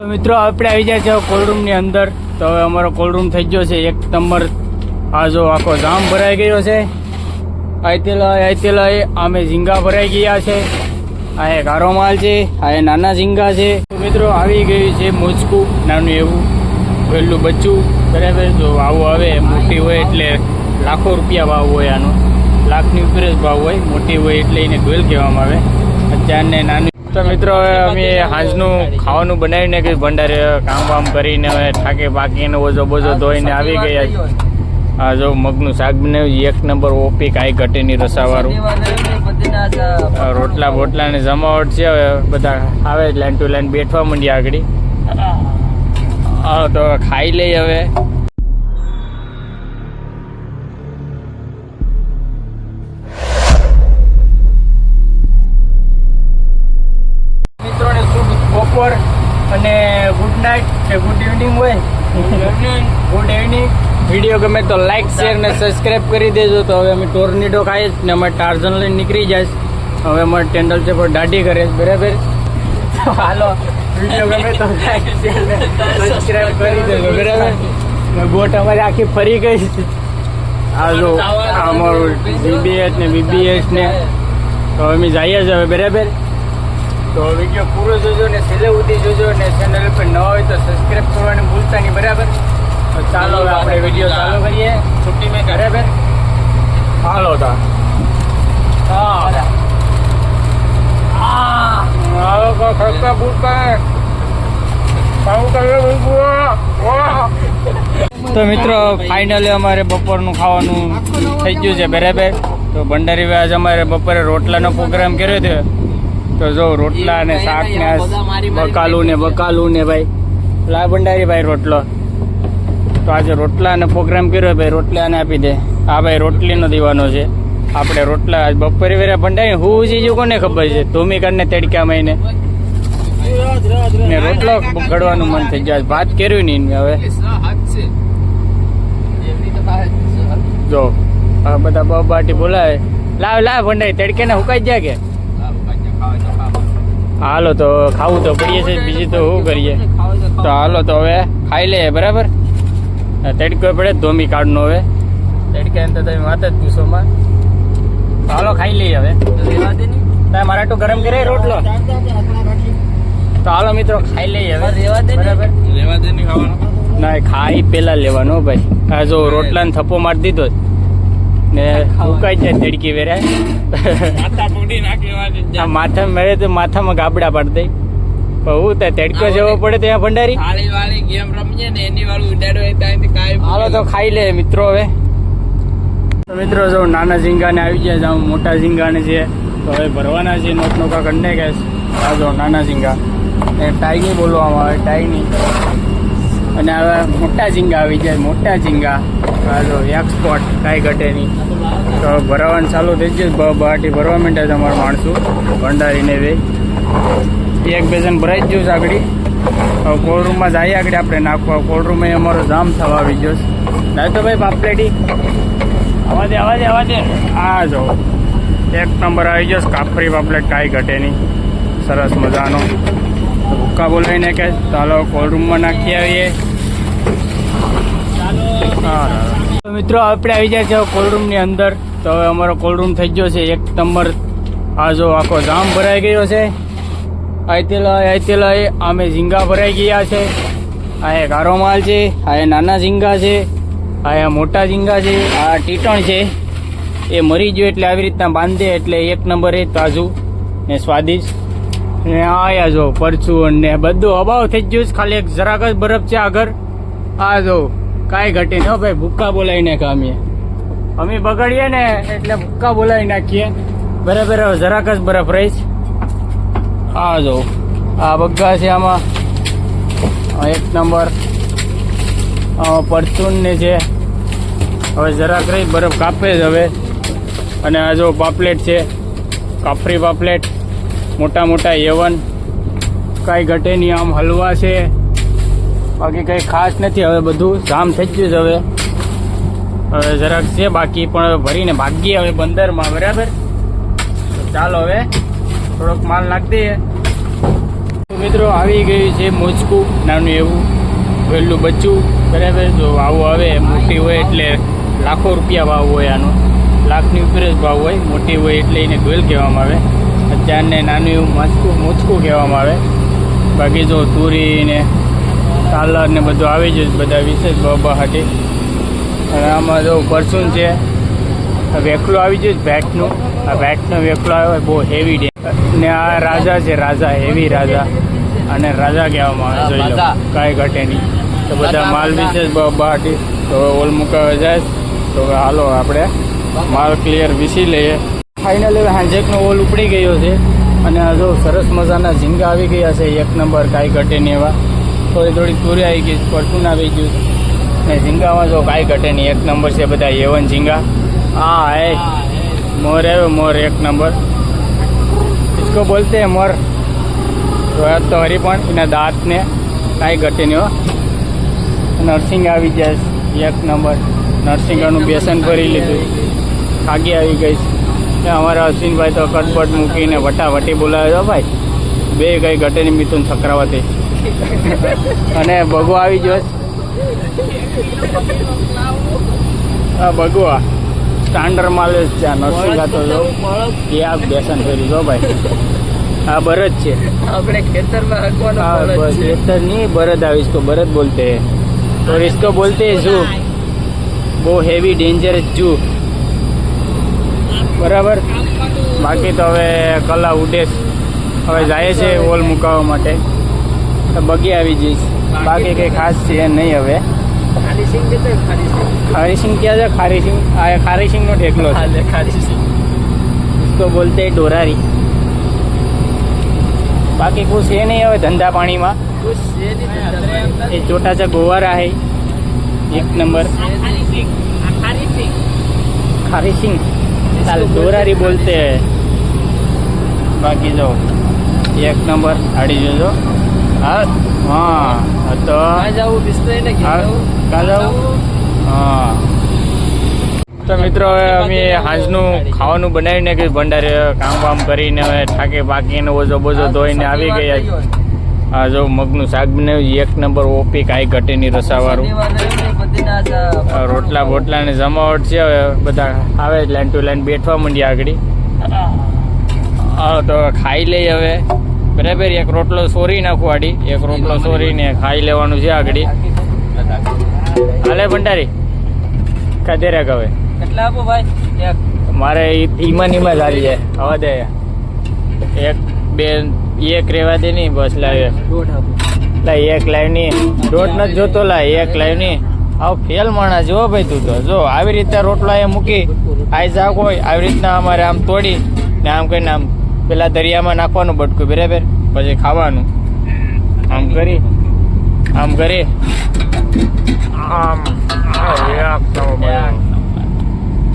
મિત્રો, આપણે આવી જાય છે કોલ્ડ રૂમની અંદર. તો હવે અમારો કોલ્ડ રૂમ થઈ ગયો છે. એક નંબર આ જો આખો જામ ભરાઈ ગયો છે. આયતેલા આયતેલા આમે ઝીંગા ભરાઈ ગયા છે. આ એ ગારો માલ છે, આ એ નાના ઝીંગા છે. મિત્રો, આવી ગયું છે મોજકું, નાનું એવું પહેલું બચ્ચું. બરાબર, જો આવું આવે, મોટી હોય એટલે લાખો રૂપિયા ભાવ હોય આનો. લાખની ઉપર જ ભાવ હોય, મોટી હોય એટલે એને ગોલ કહેવામાં આવે. અત્યારને નાનું તો મિત્રો હવે અમે સાંજનું ખાવાનું બનાવીને કઈ ભંડારે કામ વામ કરીને હવે થાકે પાકીને ઓજો બોજો ધોઈને આવી ગયા. આ જો મગનું શાક બનાવ્યું એક નંબર ઓપી કાંઈ ઘટીની રસાવાળું. રોટલા બોટલાની જમાવટ છે હવે બધા આવે લાઈન ટુ લાઈન બેઠવા માંડ્યા આગળ. હા. તો ખાઈ લઈએ હવે. ગુડ ઇવનિંગ હોય. ગુડ ઇવનિંગ વીડિયો ગમે તો લાઈક શેર ને સબસ્ક્રાઇબ કરી દેજો. તો હવે અમે ટોર્નિડો ખાઈએ ને અમે ટાર્ઝન લઈને નીકળી જાય હવે અમારે ટેન્ડલ છે પણ દાઢી કરે બરાબર? હાલો વીડિયો ગમે તો લાઈક શેર ને સબસ્ક્રાઇબ કરી દેજો. બરાબર? બોટ અમારી આખી ફરી ગઈ આ જો અમારું બીબીએસ ને બીબીએસ ને. તો અમે જઈએ છીએ હવે. બરાબર? તો વીડિયો પૂરો જોજો ને છેલ્લે સુધી જોજો ને ચેનલ પર ન હોય તો સબસ્ક્રાઇબ કરવાનું ભૂલતા નહીં બરાબર? તો ચાલો હવે આપણે વીડિયો ચાલુ કરીએ. છુટ્ટી મેં બરાબર? હાલો તા. હા. હાલો તો ખર્ચા તો મિત્રો ફાઇનલી અમારે બપોરનું ખાવાનું થઈ ગયું છે બરાબર? તો ભંડારી વ્યાજ અમારે બપોરે રોટલાનો પ્રોગ્રામ કર્યો હતો તો જો રોટલા ને શાક ને બકાલું ને બકાલું ને ભાઈ. લા ભંડારી ભાઈ રોટલો. તો આજે રોટલાનો પ્રોગ્રામ કર્યો ભાઈ રોટલાને આપી દે. આ ભાઈ રોટલીનો દેવાનો છે. આપણે રોટલા આજ બપોરે વેરા ભંડારી હું છે જો કોને ખબર છે? ધોમી ને તેડક્યા મહિને ને રોટલો ઘડવાનું મન થઈ જાય ભાત કર્યું નહીં હવે. જો આ બધા બબાટી બોલાવે. લાવ લાવ ભંડારી તડકે ને હુકાઈ જાય કે? હાલો તો ખાવું તો પડીએ છે બીજું તો શું કરીએ? તો હાલો તો હવે ખાઈ લઈએ બરાબર? તડકો પડે ધોમી કાર્ડનો હવે. તડકે એમ તો તમે વાત જ પૂછોમાં હાલો ખાઈ લઈએ હવે. તમે મારા તો ગરમ કરે રોટલો? તો હાલો મિત્રો ખાઈ લઈએ હવે. બરાબર? ના ખાઈ પેલા લેવાનો ભાઈ. આ જો રોટલાને થપ્પો મારી દીધો જ. ને ઉકાઈ જાય તડકી વેરા. માથા મળે તો માથામાં ગાબડા પાડી દઈ હું ત્યાં તડકો જવો પડે ત્યાં ભંડારી. વાળી વાળી ગેમ રમીએ ને એની વાળું ઉડાડો હાલો તો ખાઈ લે મિત્રો હવે. તો મિત્રો જો નાના ઝીંગાને આવી ગયા જાઉં મોટા ઝીંગાને છે. તો હવે ભરવાના છે નોક નોકા કંડે કે આ જો નાના ઝીંગા. એ ટાઈગી બોલવામાં આવે ટાઈની અને હવે મોટા ઝીંગા આવી જાય મોટા ઝીંગા. ચાલો જો એક્સપોર્ટ કાંઈ ઘટે નહીં. તો ભરાવાનું ચાલુ થઈ જ બહાટી ભરવા માંડે છે અમારા માણસો. ભંડારીને બે એક બેસન ભરાઈ જ ગયું આગળ. હવે રૂમમાં જઈએ આગળ આપણે નાખવા. કોલ્ડ રૂમ અમારો જામ થવા આવી ગયો છે. ના તો ભાઈ પાપલેટી આવા દે આવા દે આવા આ જો એક નંબર આવી ગયો કાફરી કાપરી પાપલેટ કાંઈ ઘટે નહીં. સરસ મજાનો. ભૂક્કા બોલાવીને કે ચાલો કોલ્ડ રૂમમાં નાખી આવીએ. હા મિત્રો, આપણે આવી જાય છે કોલ્ડ રૂમની અંદર. તો હવે અમારો કોલ્ડ રૂમ થઈ ગયો છે. એક નંબર આ જો આખો જામ ભરાઈ ગયો છે. આયતેલા આયતેલા એ આમે ઝીંગા ભરાઈ ગયા છે. આ એ ગારો માલ છે, આ એ નાના ઝીંગા છે, આ એ મોટા ઝીંગા છે, આ ટીટણ છે. એ મરી ગયો એટલે આવી રીતના બાંધે એટલે એક નંબર તાજું ને સ્વાદિષ્ટ. ને આયા જો પરચું ને બધું અભાવ થઈ ગયું છે. ખાલી એક જરાક જ બરફ છે આગળ આ જો કાંઈ ઘટે ન ભાઈ, ભૂક્કા બોલાવીને કામીએ અમે. બગડીએ ને એટલે ભૂક્કા બોલાવી નાખીએ. બરાબર જરાક જ બરફ રહીશ આ જો, આ બગ્ગા છે આમાં. એક નંબર. પરચૂનની છે. હવે જરાક રહી, બરફ કાપે જ હવે. અને આ જો પાપલેટ છે, કાફરી પાપલેટ. મોટા મોટા એવન કાંઈ ઘટે નહીં, આમ હલવા છે. બાકી કંઈ ખાસ નથી, હવે બધું જામ થઈ ગયું છે હવે. હવે જરાક છે, બાકી પણ હવે ભરીને ભાગીએ હવે બંદરમાં, બરાબર? ચાલો હવે, થોડોક માલ નાખી મિત્રો, આવી ગયું છે મોચકું નાનું એવું વહેલું બચ્ચું, બરાબર? જો આવું આવે, મોટી હોય એટલે લાખો રૂપિયા ભાવ હોય આનો. લાખની ઉપર જ ભાવ હોય, મોટી હોય એટલે એને ગોયલ કહેવામાં આવે. અત્યારને નાનું એવું મોચકું મોચકું કહેવામાં આવે. બાકી જો તુરી ને કાલર ને બધું આવી જ બધા વિશેષ બાબા હાટે. અને આમાં જો પરસુન છે વેકલો આવી ગયું ભેટનું. આ ભેટનો વેકલો આવ્યો બહુ હેવી ડે. ને આ રાજા છે રાજા હેવી રાજા. અને રાજા કહેવામાં આવે જોઈ લો કાંઈ ઘટે નહીં. તો બધા માલ. વિશેષ બહાટી તો ઓલ મુકાવે જાય. તો હાલો આપણે માલ ક્લિયર વીસી લઈએ. ફાઇનલ હવે હાંજેકનો ઓલ ઉપડી ગયો છે. અને આ જો સરસ મજાના ઝીંગા આવી ગયા છે એક નંબર કાંઈ ઘટે નહીં એવા. થોડી થોડી તુરી આવી ગઈ છે પરચુન આવી ગયું છે ને ઝીંગામાં જો કાંઈ ઘટે નહીં એક નંબર છે બધા એવન ઝીંગા હા એ મોર આવ્યો મોર એક નંબર इसको बोलते हैं मोर રોયા તો હરી પણ એના દાંતને કાંઈ ઘટે નહીં હો નર્સિંગ આવી જાય છે, એક નંબર નર્સિંગનું બેસન ભરી લીધું ખાગી આવી ગઈ છે ને અમારા અશ્વિનભાઈ તો કટપટ મૂકીને વટાવટી બોલાવે છે હો ભાઈ બે કઈ ઘટે નહીં મિથુન ચક્રવર્તી અને ભગો આવી ગયો હા ભગવા સ્ટાન્ડર્ડ માલ છે નરસિંહ ખાતો જો. આ બેસન ફેરી જો ભાઈ. આ બરદ છે. આપણે ખેતરમાં બસ ખેતર નહીં બરદ આવીશ તો બરદ બોલતે. તો રિસ્કો બોલતે શું? બહુ હેવી ડેન્જર જુ બરાબર? બાકી તો હવે કલા ઉડેશ હવે જાય છે ઓલ મુકાવવા માટે. તો બગી આવી જઈશ. બાકી કંઈ ખાસ છે નહીં હવે. ખારીસિંગ ક્યાં છે? ખારીસિંગ આ ખારીસિંગનો ઢેકલો છે. ખારીસિંગ તો બોલતે ઢોરારી બાકી કુછ એ નહીં હવે ધંધા પાણીમાં. એ ચોટા છે ગોવારા હે એક નંબર. ખારીસિંગ ચાલ ડોરારી બોલતે બાકી જો એક નંબર આડી જોજો. હા હા તો હા તો મિત્રો હવે અમે હાંજનું ખાવાનું બનાવીને કે ભંડારે કામ વામ કરીને હવે થાકી પાકીને ઓઝો બોજો ધોઈને આવી ગયા. હા જો મગનું શાક બનાવ્યું એક નંબર ઓપી કાંઈ ઘટીની રસાવાળું. રોટલા બોટલાની જમાવટ છે હવે બધા આવે લાઈન ટુ લાઈન બેઠવા માંડ્યા આગળ. હા. તો ખાઈ લઈ હવે. બરાબર એક રોટલો સોરી નાખું આડી એક રોટલો સોરીને ખાઈ લેવાનું છે આગળ. હાલે ભંડારી. કદે રાખ હવે. કેટલા આપો ભાઈ? મારે ઈમાન ઈમાં ચાલી જાય. હવા દે. એક બે એક રેવા દે નહીં બસ લાવે. લા એક લાઈવની દોઢ નથી જોતો લા એક લાઈવની આવ ફેલ માણસ જો ભાઈ તું તો. જો આવી રીતે રોટલા એ મૂકી આઈ જા કોઈ આવી રીતના અમારે આમ તોડી ને આમ કરીને આમ પેલા દરિયામાં નાખવાનું બટકું બરાબર? પછી ખાવાનું. આમ કરી. આમ કરી. આમ.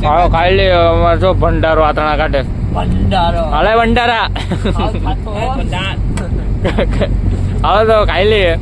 આવો ખાઈ લે અમારે જો ભંડારો આતણા કાઢે. ભંડારો. હાલે ભંડારા. આવ ખાતો હો. હવે તો ખાઈ લઈએ.